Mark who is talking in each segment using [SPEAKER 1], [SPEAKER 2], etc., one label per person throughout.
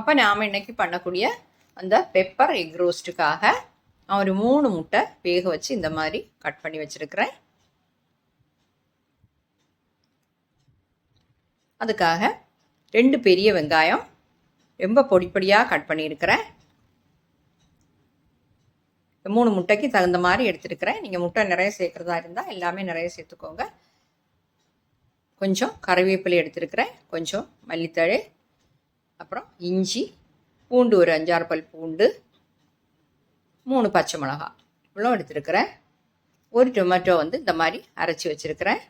[SPEAKER 1] அப்போ நாம் இன்னைக்கு பண்ணக்கூடிய அந்த பெப்பர் எக் ரோஸ்ட்டுக்காக நான் ஒரு மூணு முட்டை வேக வச்சு இந்த மாதிரி கட் பண்ணி வச்சுருக்கிறேன். அதுக்காக ரெண்டு பெரிய வெங்காயம் ரொம்ப பொடி பொடியாக கட் பண்ணியிருக்கிறேன். மூணு முட்டைக்கு தகுந்த மாதிரி எடுத்துருக்கிறேன். நீங்கள் முட்டை நிறைய சேர்க்குறதா இருந்தால் எல்லாமே நிறைய சேர்த்துக்கோங்க. கொஞ்சம் கறிவேப்பிலை எடுத்துருக்கிறேன். கொஞ்சம் மல்லித்தழை அப்புறம் இஞ்சி பூண்டு ஒரு அஞ்சாறு பல் பூண்டு மூணு பச்சை மிளகா. இவ்வளோ எடுத்துருக்கிறேன். ஒரு டொமேட்டோ வந்து இந்த மாதிரி அரைச்சி வச்சுருக்கிறேன்.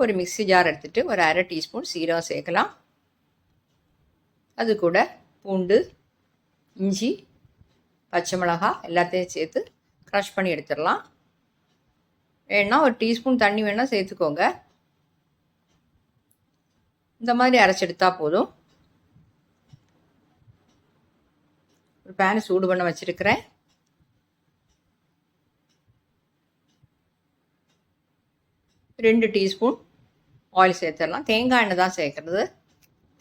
[SPEAKER 1] ஒரு மிக்ஸி ஜார் எடுத்துகிட்டு ஒரு அரை டீஸ்பூன் சீரகம் சேர்க்கலாம். அது கூட பூண்டு இஞ்சி பச்சை மிளகா எல்லாத்தையும் சேர்த்து க்ரஷ் பண்ணி எடுத்துடலாம். வேணால் ஒரு டீஸ்பூன் தண்ணி வேணால் சேர்த்துக்கோங்க. இந்த மாதிரி அரைச்செடுத்தா போதும். ஒரு பேனை சூடு பண்ண வச்சுருக்கிறேன். ரெண்டு டீஸ்பூன் ஆயில் சேர்த்துடலாம். தேங்காய் எண்ணெய் தான் சேர்க்குறது.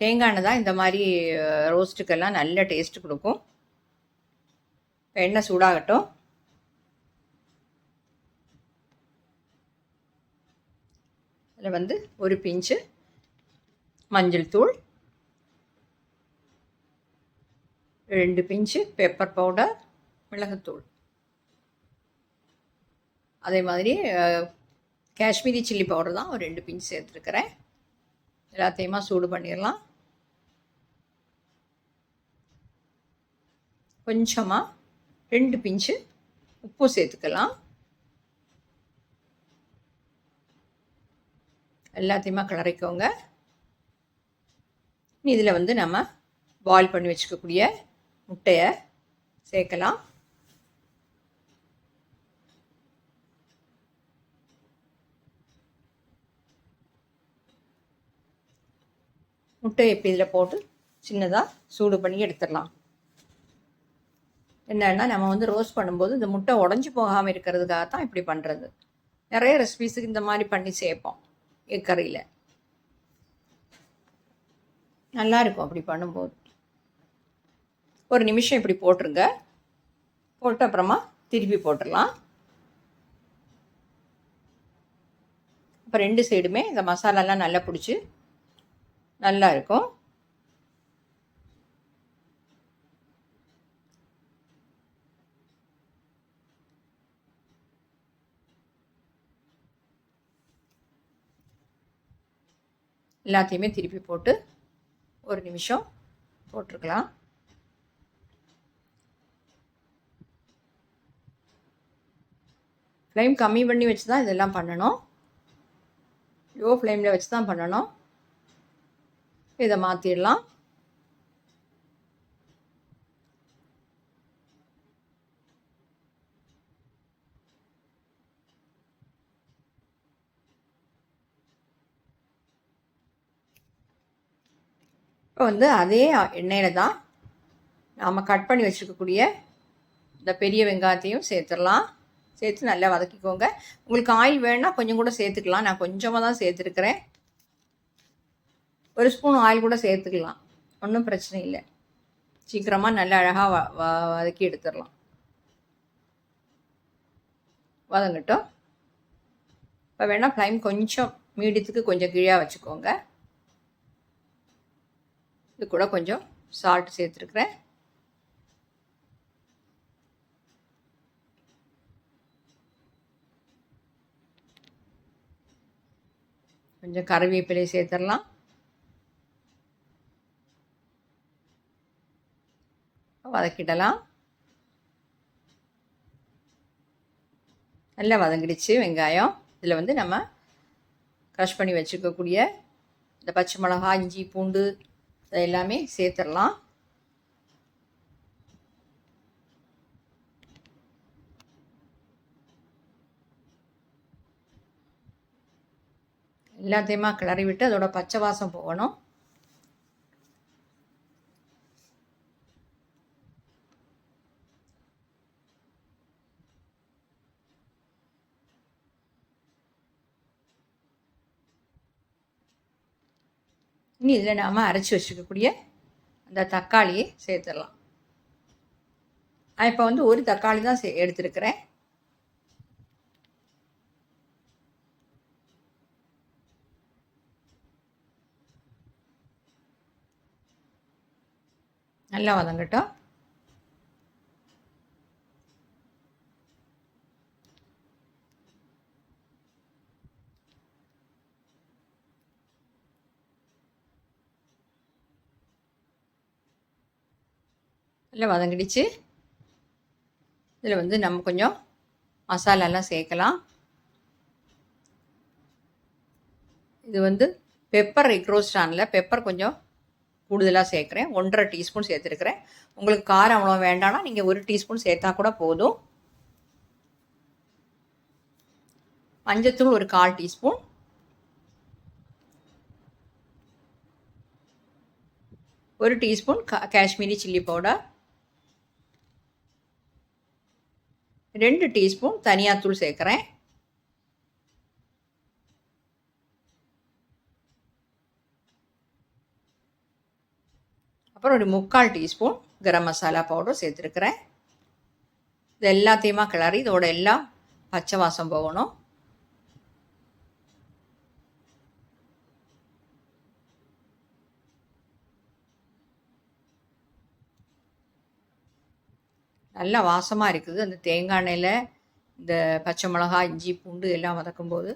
[SPEAKER 1] தேங்காய் எண்ணெய் தான் இந்த மாதிரி ரோஸ்ட்டுக்கெல்லாம் நல்ல டேஸ்ட் கொடுக்கும். எண்ணெய் சூடாகட்டும். அதில் வந்து ஒரு பிஞ்சு மஞ்சள் தூள் ரெண்டு பிஞ்சு பெப்பர் பவுடர் மிளகுத்தூள். அதே மாதிரி காஷ்மீரி சில்லி பவுடர் தான் ஒரு ரெண்டு பிஞ்சு சேர்த்துருக்கிறேன். எல்லாத்தையுமா சூடு பண்ணிடலாம். கொஞ்சமாக ரெண்டு பிஞ்சு உப்பு சேர்த்துக்கலாம். எல்லாத்தையுமா கிளறிக்கோங்க. இதில் வந்து நம்ம பாயில் பண்ணி வச்சுக்கக்கூடிய முட்டையை சேர்க்கலாம். முட்டையை இப்போ இதில் போட்டு சின்னதாக சூடு பண்ணி எடுத்துடலாம். என்னென்னா நம்ம வந்து ரோஸ்ட் பண்ணும்போது இந்த முட்டை உடஞ்சி போகாமல் இருக்கிறதுக்காக தான் இப்படி பண்ணுறது நிறைய ரெசிபீஸுக்கு இந்த மாதிரி பண்ணி சேர்ப்போம் எக் நல்லா இருக்கும் அப்படி பண்ணும்போது. ஒரு நிமிஷம் இப்படி போட்டுருங்க. போட்ட அப்புறமா திருப்பி போட்டுடலாம். இப்போ ரெண்டு சைடுமே இந்த மசாலாலாம் நல்லா பிடிச்சி நல்லா இருக்கும் எல்லாத்தையுமே திருப்பி போட்டு ஒரு நிமிஷம் போட்டிருக்கலாம். ஃப்ளேம் கம்மி பண்ணி வச்சு தான் இதெல்லாம் பண்ணணும். லோ ஃப்ளேமில் வச்சு தான் பண்ணணும். இதை மாற்றிடலாம் இப்போ வந்து அதே எண்ணெயில் தான் நாம் கட் பண்ணி வச்சுருக்கக்கூடிய இந்த பெரிய வெங்காயத்தையும் சேர்த்துடலாம். சேர்த்து நல்லா வதக்கிக்கோங்க. உங்களுக்கு ஆயில் வேணால் கொஞ்சம் கூட சேர்த்துக்கலாம். நான் கொஞ்சமாக தான் சேர்த்துருக்குறேன். ஒரு ஸ்பூன் ஆயில் கூட சேர்த்துக்கலாம். ஒன்றும் பிரச்சனை இல்லை. சீக்கிரமாக நல்லா அழகாக வ வதக்கி எடுத்துடலாம். வதங்கட்டும். இப்போ வேணால் ஃப்ளைம் கொஞ்சம் மீடியத்துக்கு கொஞ்சம் கீழே வச்சுக்கோங்க. இது கூட கொஞ்சம் சால்ட் சேர்த்துருக்குறேன். கொஞ்சம் கருவேப்பிலை சேர்த்துடலாம் வதக்கிடலாம். நல்லா வதங்கிடுச்சு வெங்காயம். இதில் வந்து நம்ம க்ரஷ் பண்ணி வச்சுக்கக்கூடிய இந்த பச்சை மிளகா இஞ்சி பூண்டு இதை எல்லாமே சேர்த்துடலாம். எல்லாத்தையுமா கிளறி விட்டு அதோட பச்சை வாசம் போகணும். இனி இதில் நாம் அரைச்சி வச்சுக்கக்கூடிய அந்த தக்காளியை சேர்த்துடலாம். நான் இப்போ வந்து ஒரு தக்காளி தான் சே எடுத்துருக்கிறேன். நல்லா வதங்கட்டும். இல்லை வதங்கிடுச்சு இதில் வந்து நம்ம கொஞ்சம் மசாலாலாம் சேர்க்கலாம். இது வந்து பெப்பர் எக் ரோஸ்டானில் பெப்பர் கொஞ்சம் கூடுதலாக சேர்க்குறேன். ஒன்றரை டீஸ்பூன் சேர்த்துருக்குறேன். உங்களுக்கு காரம் அவ்வளோ வேண்டாம்னா நீங்கள் ஒரு டீஸ்பூன் சேர்த்தா கூட போதும். மஞ்சத்தூள் ஒரு கால் டீஸ்பூன் ஒரு டீஸ்பூன் காஷ்மீரி சில்லி பவுடர் ரெண்டு டீஸ்பூன் தனியாத்தூள் சேர்க்குறேன். அப்புறம் ஒரு முக்கால் டீஸ்பூன் கரம் மசாலா பவுடர் சேர்த்துருக்குறேன். இது எல்லாத்தையுமா கிளறி இதோட எல்லாம் பச்சை வாசம் போகணும். நல்லா வாசமாக இருக்குது. அந்த தேங்காய் எண்ணெயில் இந்த பச்சை மிளகா இஞ்சி பூண்டு எல்லாம் வதக்கும்போது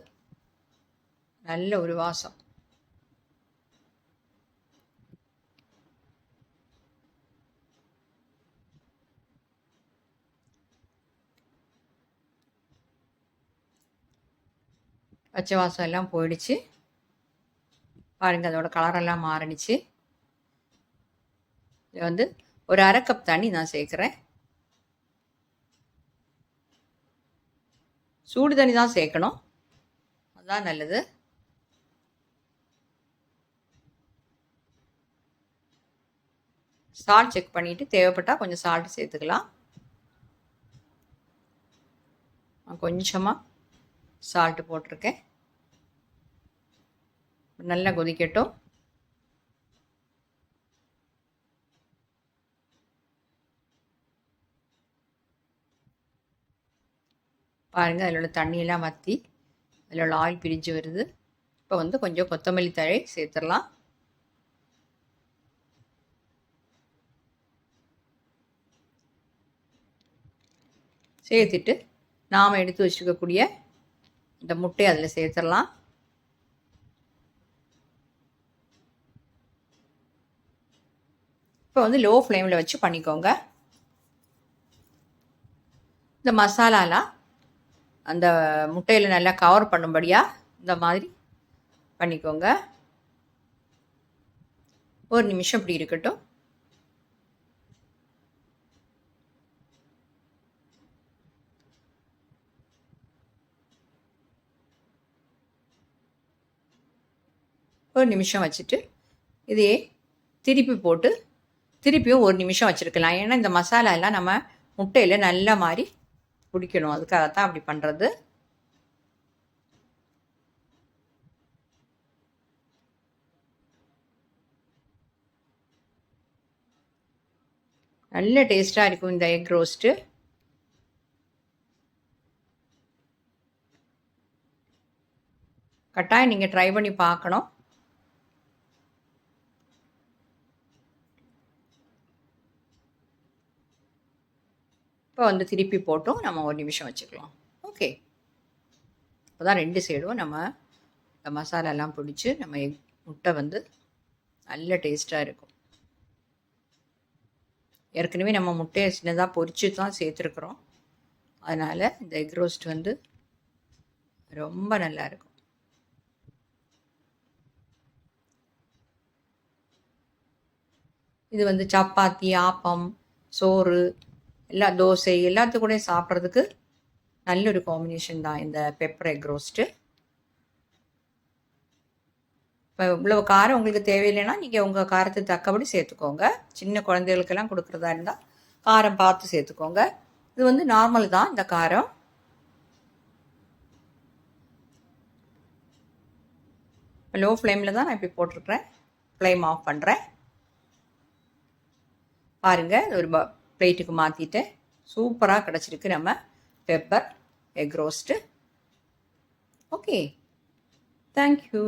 [SPEAKER 1] நல்ல ஒரு வாசம். பச்சை வாசம் எல்லாம் போயிடுச்சு. பாருங்கள் அதோட கலரெல்லாம் மாறிடுச்சு. இது வந்து ஒரு அரை கப் தண்ணி நான் சேர்க்குறேன். சூடு தண்ணி தான் சேர்க்கணும். அதுதான் நல்லது. சால்ட் செக் பண்ணிவிட்டு தேவைப்பட்டால் கொஞ்சம் சால்ட் சேர்த்துக்கலாம். கொஞ்சமாக சால்ட்டு போட்டிருக்கேன். நல்லா கொதிக்கட்டும். பாருங்கள் அதில் உள்ள தண்ணியெல்லாம் வற்றி அதில் உள்ள ஆயில் பிரிஞ்சு வருது. இப்போ வந்து கொஞ்சம் கொத்தமல்லி தழை சேர்த்துடலாம். சேர்த்துட்டு நாம் எடுத்து வச்சுக்கக்கூடிய இந்த முட்டையை அதில் சேர்த்துடலாம். இப்போ வந்து லோ ஃப்ளேமில் வச்சு பண்ணிக்கோங்க. இந்த மசாலாலாம் அந்த முட்டையில் நல்லா கவர் பண்ணும்படியாக இந்த மாதிரி பண்ணிக்கோங்க. ஒரு நிமிஷம் இப்படி இருக்கட்டும். ஒரு நிமிஷம் வச்சுட்டு இதையே திருப்பி போட்டு திருப்பியும் ஒரு நிமிஷம் வச்சுருக்கலாம். ஏன்னா இந்த மசாலா எல்லாம் நம்ம முட்டையில் நல்ல மாதிரி பிடிக்கணும். அதுக்காகத்தான் அப்படி பண்ணுறது நல்ல டேஸ்ட்டாக இருக்கும் இந்த எக் ரோஸ்ட்டு கட்டாயம் நீங்கள் ட்ரை பண்ணி பார்க்கணும். இப்போ வந்து திருப்பி போட்டும் நம்ம ஒரு நிமிஷம் வச்சுக்கலாம். ஓகே இப்போ தான் ரெண்டு சைடும் நம்ம இந்த மசாலாலாம் பிடிச்சி நம்ம எக் முட்டை வந்து நல்ல டேஸ்ட்டாக இருக்கும். ஏற்கனவே நம்ம முட்டையை சின்னதாக பொறிச்சு தான் சேர்த்துருக்குறோம். அதனால் இந்த எக் ரோஸ்ட் வந்து ரொம்ப நல்லா இருக்கும். இது வந்து சப்பாத்தி ஆப்பம் சோறு எல்லா தோசை கூட சாப்பிட்றதுக்கு நல்ல ஒரு காம்பினேஷன் தான் இந்த பெப்பர் எக் ரோஸ்ட்டு இப்போ இவ்வளோ காரம் உங்களுக்கு தேவையில்லைன்னா நீங்கள் உங்கள் காரத்துக்கு தக்கபடி சேர்த்துக்கோங்க. சின்ன குழந்தைகளுக்கெல்லாம் கொடுக்குறதா இருந்தால் காரம் பார்த்து சேர்த்துக்கோங்க. இது வந்து நார்மல் தான் இந்த காரம். லோ ஃப்ளேமில் தான் நான் இப்படி போட்டிருக்கிறேன். ஃப்ளேம் ஆஃப் பண்ணுறேன் பாருங்கள் ஒரு ப பிளேட்டுக்கு மாற்றிட்டேன் சூப்பராக கிடச்சிருக்கு நம்ம pepper egg roast okay thank you